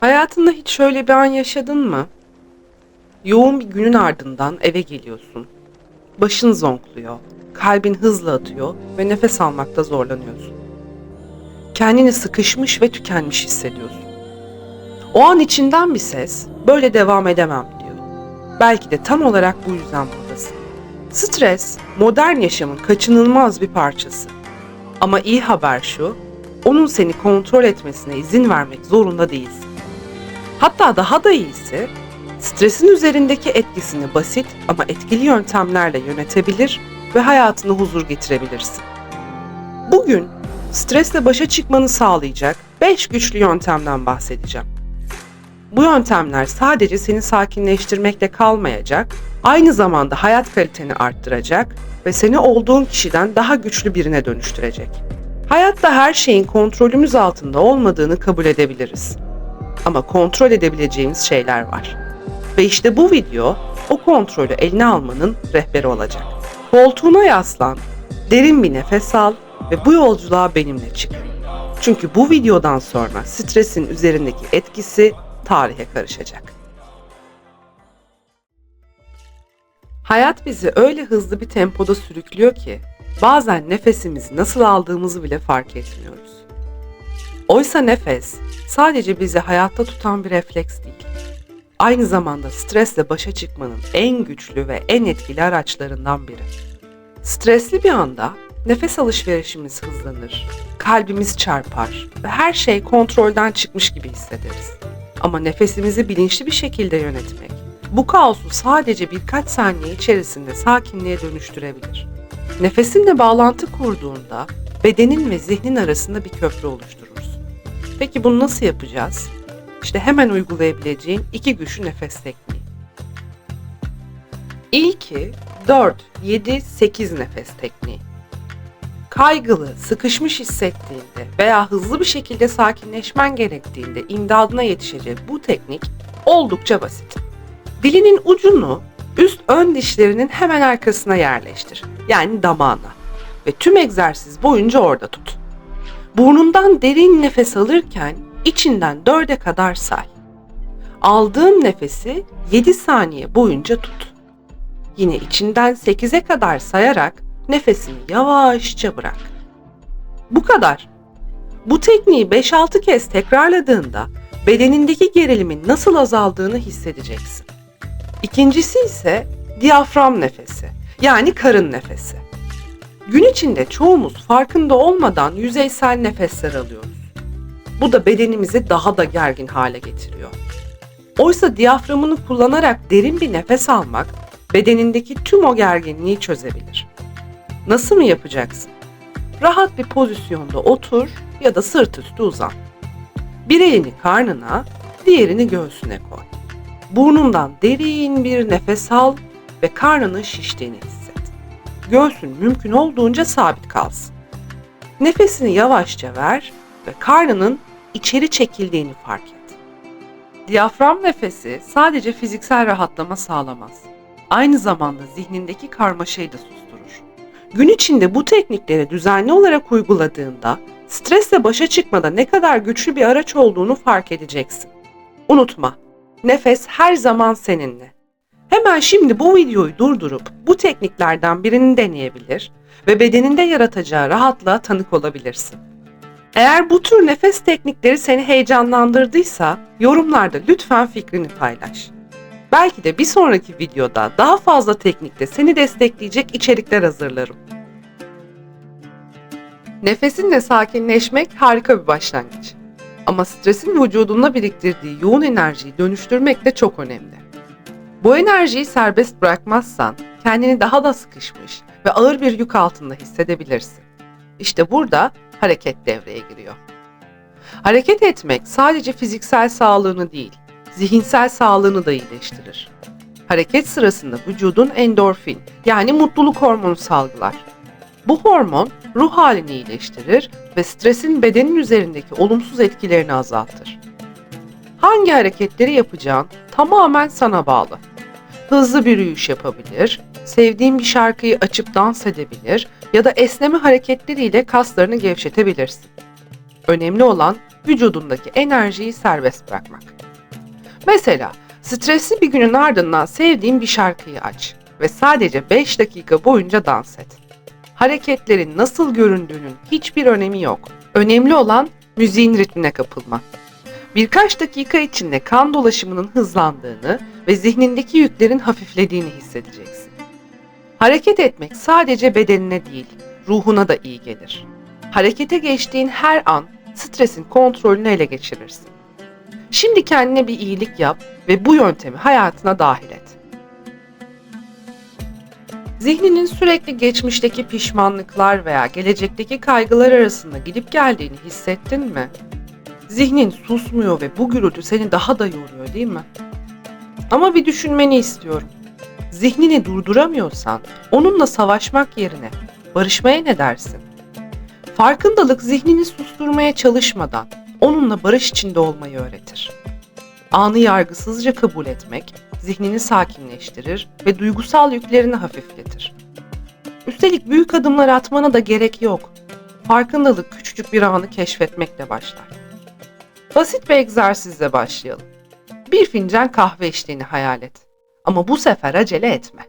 Hayatında hiç şöyle bir an yaşadın mı? Yoğun bir günün ardından eve geliyorsun. Başın zonkluyor, kalbin hızla atıyor ve nefes almakta zorlanıyorsun. Kendini sıkışmış ve tükenmiş hissediyorsun. O an içinden bir ses, böyle devam edemem diyor. Belki de tam olarak bu yüzden buradasın. Stres, modern yaşamın kaçınılmaz bir parçası. Ama iyi haber şu, onun seni kontrol etmesine izin vermek zorunda değilsin. Hatta daha da iyisi, stresin üzerindeki etkisini basit ama etkili yöntemlerle yönetebilir ve hayatına huzur getirebilirsin. Bugün stresle başa çıkmanı sağlayacak 5 güçlü yöntemden bahsedeceğim. Bu yöntemler sadece seni sakinleştirmekle kalmayacak, aynı zamanda hayat kaliteni arttıracak ve seni olduğun kişiden daha güçlü birine dönüştürecek. Hayatta her şeyin kontrolümüz altında olmadığını kabul edebiliriz. Ama kontrol edebileceğimiz şeyler var. Ve işte bu video o kontrolü eline almanın rehberi olacak. Koltuğuna yaslan, derin bir nefes al ve bu yolculuğa benimle çık. Çünkü bu videodan sonra stresin üzerindeki etkisi tarihe karışacak. Hayat bizi öyle hızlı bir tempoda sürüklüyor ki bazen nefesimizi nasıl aldığımızı bile fark etmiyoruz. Oysa nefes sadece bizi hayatta tutan bir refleks değil. Aynı zamanda stresle başa çıkmanın en güçlü ve en etkili araçlarından biri. Stresli bir anda nefes alışverişimiz hızlanır, kalbimiz çarpar ve her şey kontrolden çıkmış gibi hissederiz. Ama nefesimizi bilinçli bir şekilde yönetmek, bu kaosu sadece birkaç saniye içerisinde sakinliğe dönüştürebilir. Nefesinle bağlantı kurduğunda bedenin ve zihnin arasında bir köprü oluşturursun. Peki bunu nasıl yapacağız? İşte hemen uygulayabileceğin iki güçlü nefes tekniği. İlki 4, 7, 8 nefes tekniği. Kaygılı, sıkışmış hissettiğinde veya hızlı bir şekilde sakinleşmen gerektiğinde imdadına yetişecek bu teknik oldukça basit. Dilinin ucunu üst ön dişlerinin hemen arkasına yerleştir. Yani damağına. Ve tüm egzersiz boyunca orada tut. Burnundan derin nefes alırken içinden dörde kadar say. Aldığın nefesi 7 saniye boyunca tut. Yine içinden 8'e kadar sayarak nefesini yavaşça bırak. Bu kadar. Bu tekniği 5-6 kez tekrarladığında bedenindeki gerilimin nasıl azaldığını hissedeceksin. İkincisi ise diyafram nefesi yani karın nefesi. Gün içinde çoğumuz farkında olmadan yüzeysel nefesler alıyoruz. Bu da bedenimizi daha da gergin hale getiriyor. Oysa diyaframını kullanarak derin bir nefes almak bedenindeki tüm o gerginliği çözebilir. Nasıl mı yapacaksın? Rahat bir pozisyonda otur ya da sırt üstü uzan. Bir elini karnına, diğerini göğsüne koy. Burnundan derin bir nefes al ve karnının şiştiğini hisset. Göğsün mümkün olduğunca sabit kalsın. Nefesini yavaşça ver ve karnının içeri çekildiğini fark et. Diyafram nefesi sadece fiziksel rahatlama sağlamaz. Aynı zamanda zihnindeki karmaşayı da susturur. Gün içinde bu teknikleri düzenli olarak uyguladığında stresle başa çıkmada ne kadar güçlü bir araç olduğunu fark edeceksin. Unutma, nefes her zaman seninle. Hemen şimdi bu videoyu durdurup bu tekniklerden birini deneyebilir ve bedeninde yaratacağı rahatlığa tanık olabilirsin. Eğer bu tür nefes teknikleri seni heyecanlandırdıysa yorumlarda lütfen fikrini paylaş. Belki de bir sonraki videoda daha fazla teknikte seni destekleyecek içerikler hazırlarım. Nefesinle sakinleşmek harika bir başlangıç. Ama stresin vücudunda biriktirdiği yoğun enerjiyi dönüştürmek de çok önemli. Bu enerjiyi serbest bırakmazsan kendini daha da sıkışmış ve ağır bir yük altında hissedebilirsin. İşte burada hareket devreye giriyor. Hareket etmek sadece fiziksel sağlığını değil, zihinsel sağlığını da iyileştirir. Hareket sırasında vücudun endorfin yani mutluluk hormonu salgılar. Bu hormon ruh halini iyileştirir ve stresin bedenin üzerindeki olumsuz etkilerini azaltır. Hangi hareketleri yapacağın tamamen sana bağlı. Hızlı bir yürüyüş yapabilir, sevdiğin bir şarkıyı açıp dans edebilir ya da esneme hareketleriyle kaslarını gevşetebilirsin. Önemli olan vücudundaki enerjiyi serbest bırakmak. Mesela stresli bir günün ardından sevdiğin bir şarkıyı aç ve sadece 5 dakika boyunca dans et. Hareketlerin nasıl göründüğünün hiçbir önemi yok. Önemli olan müziğin ritmine kapılma. Birkaç dakika içinde kan dolaşımının hızlandığını ve zihnindeki yüklerin hafiflediğini hissedeceksin. Hareket etmek sadece bedenine değil, ruhuna da iyi gelir. Harekete geçtiğin her an stresin kontrolünü ele geçirirsin. Şimdi kendine bir iyilik yap ve bu yöntemi hayatına dahil et. Zihninin sürekli geçmişteki pişmanlıklar veya gelecekteki kaygılar arasında gidip geldiğini hissettin mi? Zihnin susmuyor ve bu gürültü seni daha da yoruyor değil mi? Ama bir düşünmeni istiyorum. Zihnini durduramıyorsan onunla savaşmak yerine barışmaya ne dersin? Farkındalık zihnini susturmaya çalışmadan onunla barış içinde olmayı öğretir. Anı yargısızca kabul etmek zihnini sakinleştirir ve duygusal yüklerini hafifletir. Üstelik büyük adımlar atmana da gerek yok. Farkındalık küçücük bir anı keşfetmekle başlar. Basit bir egzersizle başlayalım. Bir fincan kahve içtiğini hayal et. Ama bu sefer acele etme.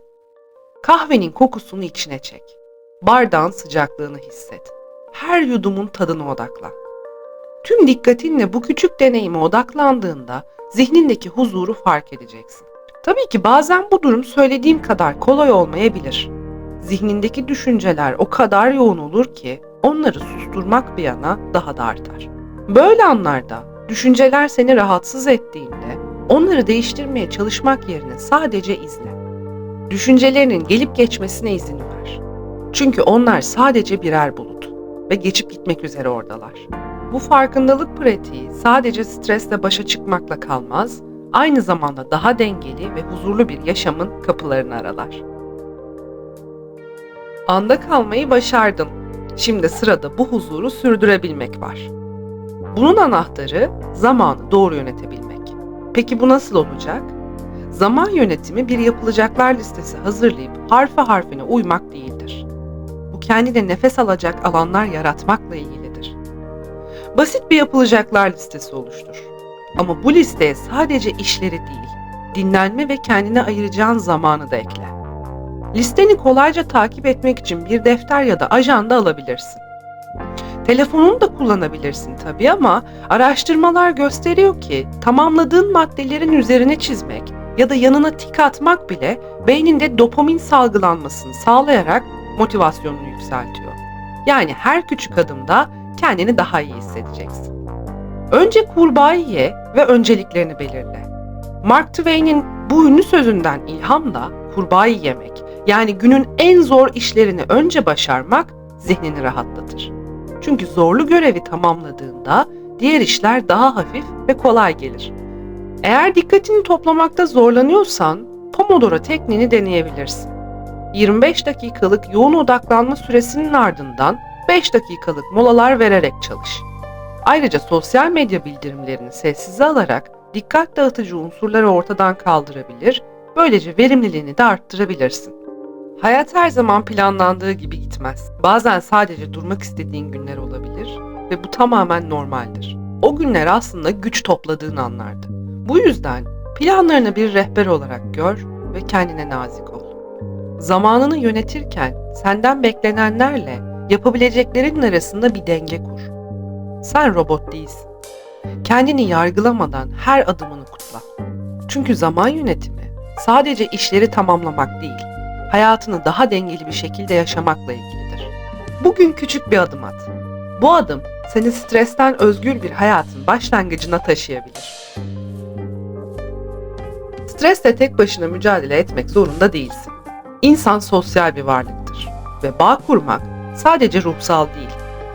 Kahvenin kokusunu içine çek. Bardağın sıcaklığını hisset. Her yudumun tadına odaklan. Tüm dikkatinle bu küçük deneyime odaklandığında zihnindeki huzuru fark edeceksin. Tabii ki bazen bu durum söylediğim kadar kolay olmayabilir. Zihnindeki düşünceler o kadar yoğun olur ki onları susturmak bir yana daha da artar. Böyle anlarda düşünceler seni rahatsız ettiğinde onları değiştirmeye çalışmak yerine sadece izle. Düşüncelerinin gelip geçmesine izin ver. Çünkü onlar sadece birer bulut ve geçip gitmek üzere oradalar. Bu farkındalık pratiği sadece stresle başa çıkmakla kalmaz, aynı zamanda daha dengeli ve huzurlu bir yaşamın kapılarını aralar. Anda kalmayı başardın. Şimdi sırada bu huzuru sürdürebilmek var. Bunun anahtarı zamanı doğru yönetebilmek. Peki bu nasıl olacak? Zaman yönetimi bir yapılacaklar listesi hazırlayıp harfe harfine uymak değildir. Bu kendine nefes alacak alanlar yaratmakla ilgilidir. Basit bir yapılacaklar listesi oluştur. Ama bu listeye sadece işleri değil, dinlenme ve kendine ayıracağın zamanı da ekle. Listeni kolayca takip etmek için bir defter ya da ajanda alabilirsin. Telefonunu da kullanabilirsin tabii ama araştırmalar gösteriyor ki tamamladığın maddelerin üzerine çizmek ya da yanına tik atmak bile beyninde dopamin salgılanmasını sağlayarak motivasyonunu yükseltiyor. Yani her küçük adımda kendini daha iyi hissedeceksin. Önce kurbağayı ye ve önceliklerini belirle. Mark Twain'in bu ünlü sözünden ilhamla kurbağayı yemek yani günün en zor işlerini önce başarmak zihnini rahatlatır. Çünkü zorlu görevi tamamladığında diğer işler daha hafif ve kolay gelir. Eğer dikkatini toplamakta zorlanıyorsan Pomodoro tekniğini deneyebilirsin. 25 dakikalık yoğun odaklanma süresinin ardından 5 dakikalık molalar vererek çalış. Ayrıca sosyal medya bildirimlerini sessize alarak dikkat dağıtıcı unsurları ortadan kaldırabilir, böylece verimliliğini de arttırabilirsin. Hayat her zaman planlandığı gibi gitmez. Bazen sadece durmak istediğin günler olabilir ve bu tamamen normaldir. O günler aslında güç topladığın anlardı. Bu yüzden planlarını bir rehber olarak gör ve kendine nazik ol. Zamanını yönetirken senden beklenenlerle yapabileceklerin arasında bir denge kur. Sen robot değilsin. Kendini yargılamadan her adımını kutla. Çünkü zaman yönetimi sadece işleri tamamlamak değil, hayatını daha dengeli bir şekilde yaşamakla ilgilidir. Bugün küçük bir adım at. Bu adım seni stresten özgür bir hayatın başlangıcına taşıyabilir. Stresle tek başına mücadele etmek zorunda değilsin. İnsan sosyal bir varlıktır ve bağ kurmak sadece ruhsal değil,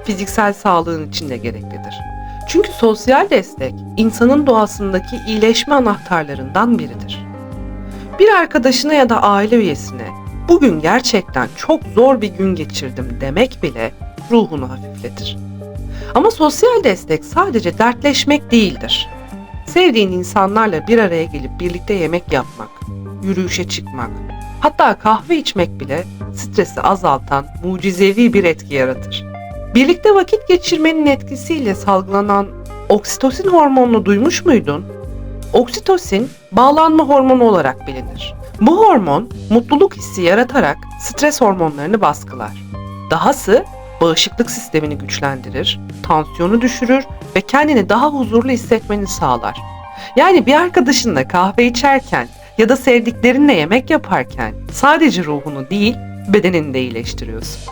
fiziksel sağlığın için de gereklidir. Çünkü sosyal destek insanın doğasındaki iyileşme anahtarlarından biridir. Bir arkadaşına ya da aile üyesine bugün gerçekten çok zor bir gün geçirdim demek bile ruhunu hafifletir. Ama sosyal destek sadece dertleşmek değildir. Sevdiğin insanlarla bir araya gelip birlikte yemek yapmak, yürüyüşe çıkmak, hatta kahve içmek bile stresi azaltan mucizevi bir etki yaratır. Birlikte vakit geçirmenin etkisiyle salgılanan Oksitosin hormonunu duymuş muydun? Oksitosin bağlanma hormonu olarak bilinir. Bu hormon mutluluk hissi yaratarak stres hormonlarını baskılar. Dahası bağışıklık sistemini güçlendirir, tansiyonu düşürür ve kendini daha huzurlu hissetmeni sağlar. Yani bir arkadaşınla kahve içerken ya da sevdiklerinle yemek yaparken sadece ruhunu değil bedenini de iyileştiriyorsun.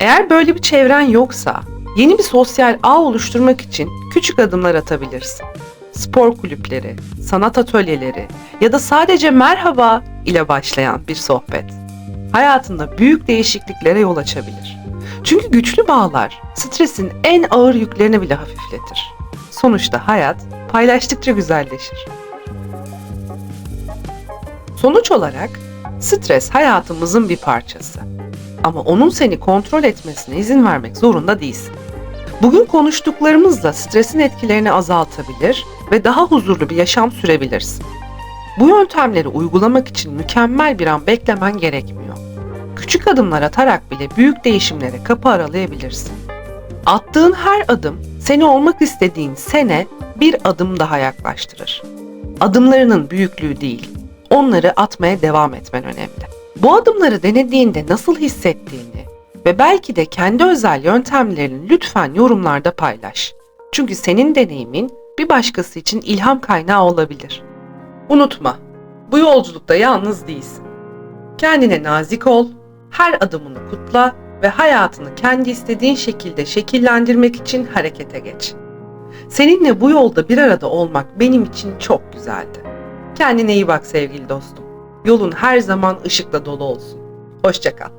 Eğer böyle bir çevren yoksa yeni bir sosyal ağ oluşturmak için küçük adımlar atabilirsin. Spor kulüpleri, sanat atölyeleri ya da sadece merhaba ile başlayan bir sohbet hayatında büyük değişikliklere yol açabilir. Çünkü güçlü bağlar stresin en ağır yüklerini bile hafifletir. Sonuçta hayat paylaştıkça güzelleşir. Sonuç olarak stres hayatımızın bir parçası. Ama onun seni kontrol etmesine izin vermek zorunda değilsin. Bugün konuştuklarımızla stresin etkilerini azaltabilir ve daha huzurlu bir yaşam sürebilirsin. Bu yöntemleri uygulamak için mükemmel bir an beklemen gerekmiyor. Küçük adımlar atarak bile büyük değişimlere kapı aralayabilirsin. Attığın her adım seni olmak istediğin sene bir adım daha yaklaştırır. Adımlarının büyüklüğü değil, onları atmaya devam etmen önemli. Bu adımları denediğinde nasıl hissettiğini ve belki de kendi özel yöntemlerini lütfen yorumlarda paylaş. Çünkü senin deneyimin bir başkası için ilham kaynağı olabilir. Unutma, bu yolculukta yalnız değilsin. Kendine nazik ol, her adımını kutla ve hayatını kendi istediğin şekilde şekillendirmek için harekete geç. Seninle bu yolda bir arada olmak benim için çok güzeldi. Kendine iyi bak sevgili dostum. Yolun her zaman ışıkla dolu olsun. Hoşçakal.